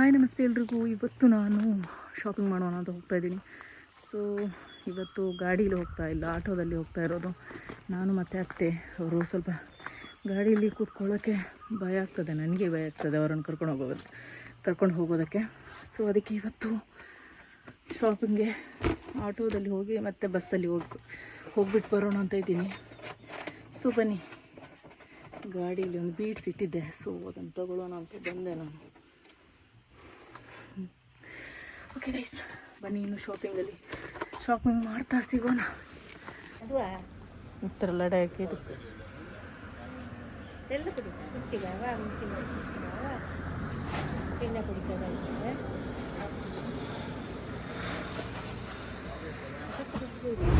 Hi ನಮಸ್ತೆ ಎಲ್ರಿಗೂ. ಇವತ್ತು ನಾನು ಶಾಪಿಂಗ್ ಮಾಡೋಣ ಅಂತ ಹೋಗ್ತಾ ಇದ್ದೀನಿ. ಸೊ ಇವತ್ತು ಗಾಡೀಲಿ ಹೋಗ್ತಾ ಇಲ್ಲ, ಆಟೋದಲ್ಲಿ ಹೋಗ್ತಾ ಇರೋದು. ನಾನು ಮತ್ತು ಅತ್ತೆ, ಅವರು ಸ್ವಲ್ಪ ಗಾಡೀಲಿ ಕೂತ್ಕೊಳ್ಳೋಕ್ಕೆ ಭಯ ಆಗ್ತದೆ. ನನಗೆ ಭಯ ಆಗ್ತದೆ ಅವರನ್ನು ಕರ್ಕೊಂಡು ಹೋಗೋದು, ಕರ್ಕೊಂಡು ಹೋಗೋದಕ್ಕೆ. ಸೊ ಅದಕ್ಕೆ ಇವತ್ತು ಶಾಪಿಂಗ್ಗೆ ಆಟೋದಲ್ಲಿ ಹೋಗಿ ಮತ್ತೆ ಬಸ್ಸಲ್ಲಿ ಹೋಗಿ ಹೋಗ್ಬಿಟ್ಟು ಬರೋಣ ಅಂತ ಇದ್ದೀನಿ. ಸೊ ಬನ್ನಿ. ಗಾಡೀಲಿ ಒಂದು ಬೀಟ್ಸ್ ಇಟ್ಟಿದ್ದೆ. ಸೊ ಅದನ್ನು ತಗೊಳ್ಳೋಣ ಅಂತ ಬಂದೆ ನಾನು. ಓಕೆ ಗೈಸ್ ಬನ್ನಿ ಇನ್ನು ಶಾಪಿಂಗಲ್ಲಿ ಶಾಪಿಂಗ್ ಮಾಡ್ತಾ ಸಿಗೋಣ. ಅದು ಈ ಥರ ಲಡ ಹಾಕಿದ್ದು. ಎಲ್ಲ ಕುಡಿ ಕುಚ್ಚಿಗಾವ ಮುಂಚಿನ ಕುಚ್ಚಿಗಾವ ಎಣ್ಣ ಕುಡಿತದ ಕುಡಿಸ್ಬೋದು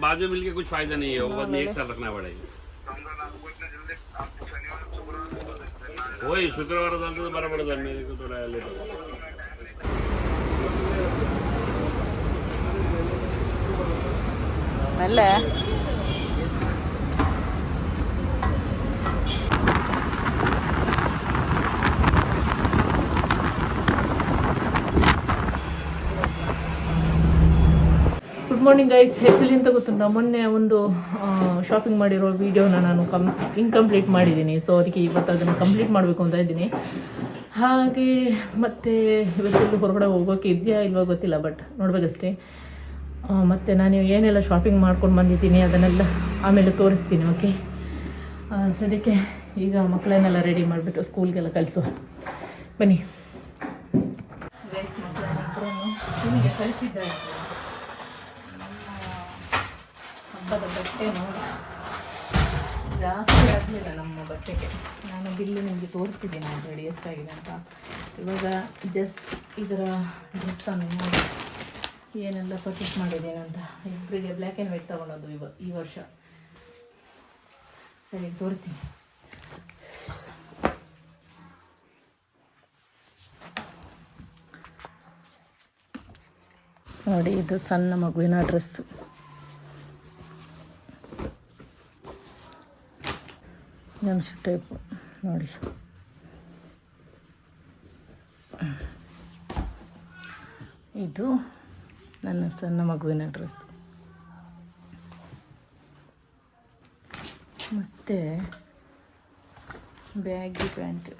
बाद में मिलके कुछ फ़ायदा नहीं है वो बाद में एक साल रखना पड़ेगा। वही शुक्रवार तो बड़ा बड़ा है मेरे को थोड़ा लेट होगा ಮಾರ್ನಿಂಗ್ ಗೈಸ್ ಆ್ಯಕ್ಚುಲಿ ಅಂತ ಗೊತ್ತುಂಟ? ಮೊನ್ನೆ ಒಂದು ಶಾಪಿಂಗ್ ಮಾಡಿರೋ ವಿಡಿಯೋನ ನಾನು ಕಂ ಇನ್ಕಂಪ್ಲೀಟ್ ಮಾಡಿದ್ದೀನಿ. ಸೊ ಅದಕ್ಕೆ ಇವತ್ತು ಅದನ್ನು ಕಂಪ್ಲೀಟ್ ಮಾಡಬೇಕು ಅಂತ ಇದ್ದೀನಿ. ಹಾಗೆ, ಮತ್ತೆ ಇವತ್ತೆಲ್ಲೂ ಹೊರಗಡೆ ಹೋಗೋಕೆ ಇದೆಯಾ ಇಲ್ವೋ ಗೊತ್ತಿಲ್ಲ ಬಟ್ ನೋಡ್ಬೇಕಷ್ಟೇ. ಮತ್ತು ನಾನು ಏನೆಲ್ಲ ಶಾಪಿಂಗ್ ಮಾಡ್ಕೊಂಡು ಬಂದಿದ್ದೀನಿ, ಅದನ್ನೆಲ್ಲ ಆಮೇಲೆ ತೋರಿಸ್ತೀನಿ ಓಕೆ ಸದ್ಯಕ್ಕೆ ಈಗ ಮಕ್ಕಳನ್ನೆಲ್ಲ ರೆಡಿ ಮಾಡಿಬಿಟ್ಟು ಸ್ಕೂಲ್ಗೆಲ್ಲ ಕಳಿಸು. ಬನ್ನಿ. ಸ್ಕೂಲಿಗೆ ಕಳಿಸಿದ್ದಾರೆ. ಹಬ್ಬದ ಬಟ್ಟೆ ನೋಡಿ. ಜಾಸ್ತಿ ಆಗಲಿಲ್ಲ ನಮ್ಮ ಬಟ್ಟೆಗೆ. ನಾನು ಬಿಲ್ಲು ನಿಮಗೆ ತೋರಿಸಿದ್ದೀನಿ ಆಲ್ರೆಡಿ ಎಷ್ಟಾಗಿದೆ ಅಂತ. ಇವಾಗ ಜಸ್ಟ್ ಇದರ ಡ್ರೆಸ್ಸನ್ನು ನೋಡಿ. ಏನೆಲ್ಲ ಪರ್ಚೇಸ್ ಮಾಡಿದ್ದೇನೆ ಅಂತ. ಇಬ್ಬರಿಗೆ ಬ್ಲ್ಯಾಕ್ ಆ್ಯಂಡ್ ವೈಟ್ ತೊಗೊಳೋದು ಇವ ಈ ವರ್ಷ. ಸರಿ ತೋರಿಸ್ತೀನಿ. ನೋಡಿ, ಇದು ಸಣ್ಣ ಮಗುವಿನ ಡ್ರೆಸ್ಸು ಜಮ್ಸ್ ಟೈಪು ನೋಡಿ. ಇದು ನನ್ನ ಸಣ್ಣ ಮಗುವಿನ ಡ್ರೆಸ್ ಮತ್ತು ಬ್ಯಾಗಿ ಪ್ಯಾಂಟ್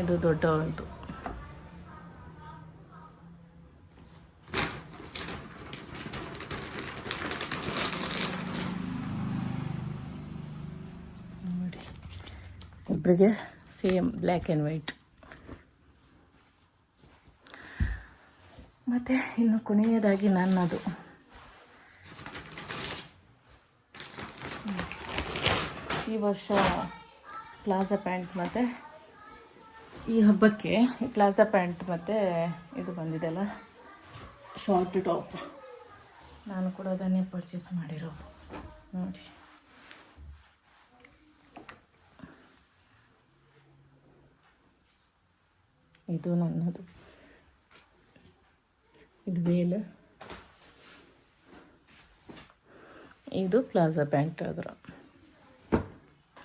ಇದು ದೊಡ್ಡವಳದು ನೋಡಿ ಇಬ್ಬರಿಗೆ ಸೇಮ್ ಬ್ಲ್ಯಾಕ್ ಆ್ಯಂಡ್ ವೈಟ್. ಮತ್ತು ಇನ್ನು ಕೊನೆಯದಾಗಿ ನನ್ನದು. ಈ ವರ್ಷ ಪ್ಲಾಜಾ ಪ್ಯಾಂಟ್ ಮತ್ತು ಈ ಹಬ್ಬಕ್ಕೆ ಪ್ಲಾಜಾ ಪ್ಯಾಂಟ್ ಮತ್ತು ಇದು ಬಂದಿದೆಲ್ಲ ಶಾರ್ಟ್ ಟಾಪ್. ನಾನು ಕೂಡ ಅದನ್ನೇ ಪರ್ಚೇಸ್ ಮಾಡಿರೋದು. ನೋಡಿ. ಇದು ನನ್ನದು. ಇದು ವೇಲ್ ಇದು ಪ್ಲಾಜಾ ಪ್ಯಾಂಟ್ ಅದರ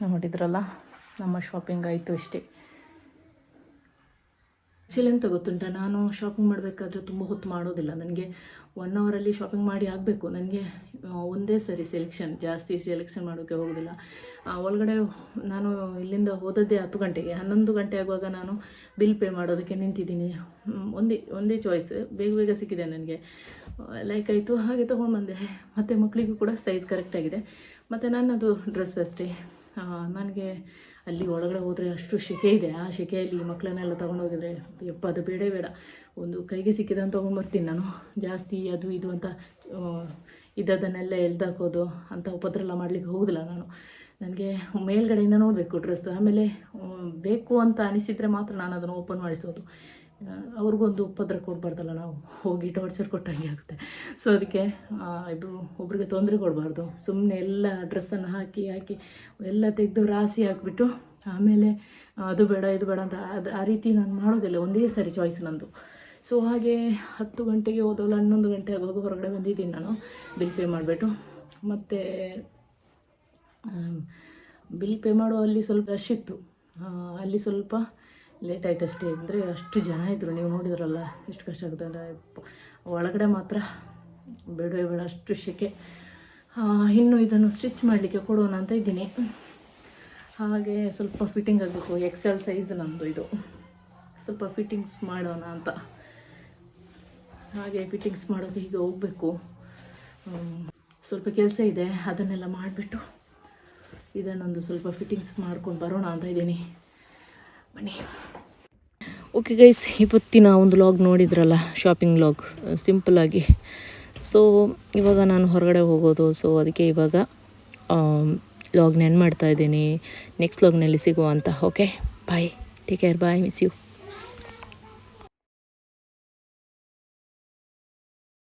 ನೋಡಿದ್ರಲ್ಲ ನಮ್ಮ ಶಾಪಿಂಗ್ ಆಯಿತು ಅಷ್ಟೇ. ಎಂತ ಗೊತ್ತುಂಟ. ನಾನು ಶಾಪಿಂಗ್ ಮಾಡಬೇಕಾದ್ರೆ ತುಂಬ ಹೊತ್ತು ಮಾಡೋದಿಲ್ಲ. ನನಗೆ ಒನ್ ಅವರಲ್ಲಿ ಶಾಪಿಂಗ್ ಮಾಡಿ ಆಗಬೇಕು. ನನಗೆ ಒಂದೇ ಸರಿ ಸೆಲೆಕ್ಷನ್ ಜಾಸ್ತಿ ಸೆಲೆಕ್ಷನ್ ಮಾಡೋಕ್ಕೆ ಹೋಗೋದಿಲ್ಲ. ಒಳಗಡೆ ನಾನು ಇಲ್ಲಿಂದ ಹೋದದ್ದೇ ಹತ್ತು ಗಂಟೆಗೆ. ಹನ್ನೊಂದು ಗಂಟೆ ಆಗುವಾಗ ನಾನು ಬಿಲ್ ಪೇ ಮಾಡೋದಕ್ಕೆ ನಿಂತಿದ್ದೀನಿ. ಒಂದೇ ಒಂದೇ ಚಾಯ್ಸ್ ಬೇಗ ಬೇಗ ಸಿಕ್ಕಿದೆ ನನಗೆ. ಲೈಕ್ ಆಯಿತು, ಹಾಗೆ ತೊಗೊಂಡು ಬಂದೆ ಮತ್ತು ಮಕ್ಕಳಿಗೂ ಕೂಡ ಸೈಜ್ ಕರೆಕ್ಟಾಗಿದೆ ಮತ್ತು ನನ್ನದು ಡ್ರೆಸ್ ಅಷ್ಟೇ. ನನಗೆ ಅಲ್ಲಿ ಒಳಗಡೆ ಹೋದರೆ ಅಷ್ಟು ಶೆಕೆ ಇದೆ. ಆ ಶೆಕೆಯಲ್ಲಿ ಮಕ್ಕಳನ್ನೆಲ್ಲ ತೊಗೊಂಡೋಗಿದ್ರೆ, ಯಪ್ಪ, ಅದು ಬೇಡ ಬೇಡ. ಒಂದು ಕೈಗೆ ಸಿಕ್ಕಿದಂತ ತೊಗೊಂಡ್ಬರ್ತೀನಿ ನಾನು. ಜಾಸ್ತಿ ಅದು ಇದು ಅಂತ ಇದ್ದದನ್ನೆಲ್ಲ ಎಳ್ದಾಕೋದು, ಅಂತ ಉಪದ್ರ ಮಾಡಲಿಕ್ಕೆ ಹೋಗೋದಿಲ್ಲ ನಾನು. ನನಗೆ ಮೇಲ್ಗಡೆಯಿಂದ ನೋಡಬೇಕು ಡ್ರೆಸ್. ಆಮೇಲೆ ಬೇಕು ಅಂತ ಅನಿಸಿದರೆ ಮಾತ್ರ ನಾನು ಅದನ್ನು ಓಪನ್ ಮಾಡಿಸೋದು. ಅವ್ರಿಗೊಂದು ಉಪದ್ರ ಕೊಡಬಾರ್ದಲ್ಲ ನಾವು ಹೋಗಿ ಟಾರ್ಚರ್ ಕೊಟ್ಟಂಗೆ ಆಗುತ್ತೆ. ಸೊ ಅದಕ್ಕೆ ಇಬ್ಬರು ಒಬ್ರಿಗೆ ತೊಂದರೆ ಕೊಡಬಾರ್ದು. ಸುಮ್ಮನೆ ಎಲ್ಲ ಡ್ರೆಸ್ಸನ್ನು ಹಾಕಿ ಹಾಕಿ, ಎಲ್ಲ ತೆಗೆದು ರಾಸಿ ಹಾಕಿಬಿಟ್ಟು, ಆಮೇಲೆ, ಅದು ಬೇಡ, ಇದು ಬೇಡ ಅಂತ, ಅದು ಆ ರೀತಿ ನಾನು ಮಾಡೋದಿಲ್ಲ, ಒಂದೇ ಸರಿ ಚಾಯ್ಸ್ ನಂದು. ಸೊ ಹಾಗೆ ಹತ್ತು ಗಂಟೆಗೆ ಹೋದವಲ್ಲ ಹನ್ನೊಂದು ಗಂಟೆ ಆಗುವಾಗ ಹೊರಗಡೆ ಬಂದಿದ್ದೀನಿ ನಾನು ಬಿಲ್ ಪೇ ಮಾಡಿಬಿಟ್ಟು. ಮತ್ತು ಬಿಲ್ ಪೇ ಮಾಡೋ ಅಲ್ಲಿ ಸ್ವಲ್ಪ ರಶ್ ಇತ್ತು. ಅಲ್ಲಿ ಸ್ವಲ್ಪ ಲೇಟ್ ಆಯ್ತು ಅಷ್ಟೇ ಅಂದರೆ ಅಷ್ಟು ಜನ ಇದ್ದರು. ನೀವು ನೋಡಿದ್ರಲ್ಲ ಎಷ್ಟು ಕಷ್ಟ ಆಗುತ್ತೆ ಅಂದರೆ ಒಳಗಡೆ ಮಾತ್ರ ಬೇಡವೇ ಬೇಡ, ಅಷ್ಟು ಶೆಕೆ. ಇನ್ನೂ ಇದನ್ನು ಸ್ಟಿಚ್ ಮಾಡಲಿಕ್ಕೆ ಕೊಡೋಣ ಅಂತ ಇದ್ದೀನಿ. ಹಾಗೆ ಸ್ವಲ್ಪ ಫಿಟ್ಟಿಂಗ್ ಆಗಬೇಕು ಎಕ್ಸೆಲ್ ಸೈಜ್ ನಂದು ಇದು. ಸ್ವಲ್ಪ ಫಿಟ್ಟಿಂಗ್ಸ್ ಮಾಡೋಣ ಅಂತ. ಹಾಗೆ ಫಿಟ್ಟಿಂಗ್ಸ್ ಮಾಡೋಕೆ ಹೀಗೆ ಹೋಗಬೇಕು. ಸ್ವಲ್ಪ ಕೆಲಸ ಇದೆ, ಅದನ್ನೆಲ್ಲ ಮಾಡಿಬಿಟ್ಟು ಇದನ್ನೊಂದು ಸ್ವಲ್ಪ ಫಿಟ್ಟಿಂಗ್ಸ್ ಮಾಡ್ಕೊಂಡು ಬರೋಣ ಅಂತ ಇದ್ದೀನಿ. ಬನ್ನಿ ಓಕೆ ಗೈಸ್ ಇವತ್ತಿನ ಒಂದು ಲಾಗ್ ನೋಡಿದ್ರಲ್ಲ ಶಾಪಿಂಗ್ ಲಾಗ್ ಸಿಂಪಲ್ಲಾಗಿ ಸೊ ಇವಾಗ ನಾನು ಹೊರಗಡೆ ಹೋಗೋದು. ಸೊ ಅದಕ್ಕೆ ಇವಾಗ ಲಾಗ್ ನೆನ್ ಮಾಡ್ತಾ ಇದ್ದೀನಿ. ನೆಕ್ಸ್ಟ್ ಲಾಗ್ನಲ್ಲಿ ಸಿಗುವ ಅಂತ. Okay bye take care bye miss you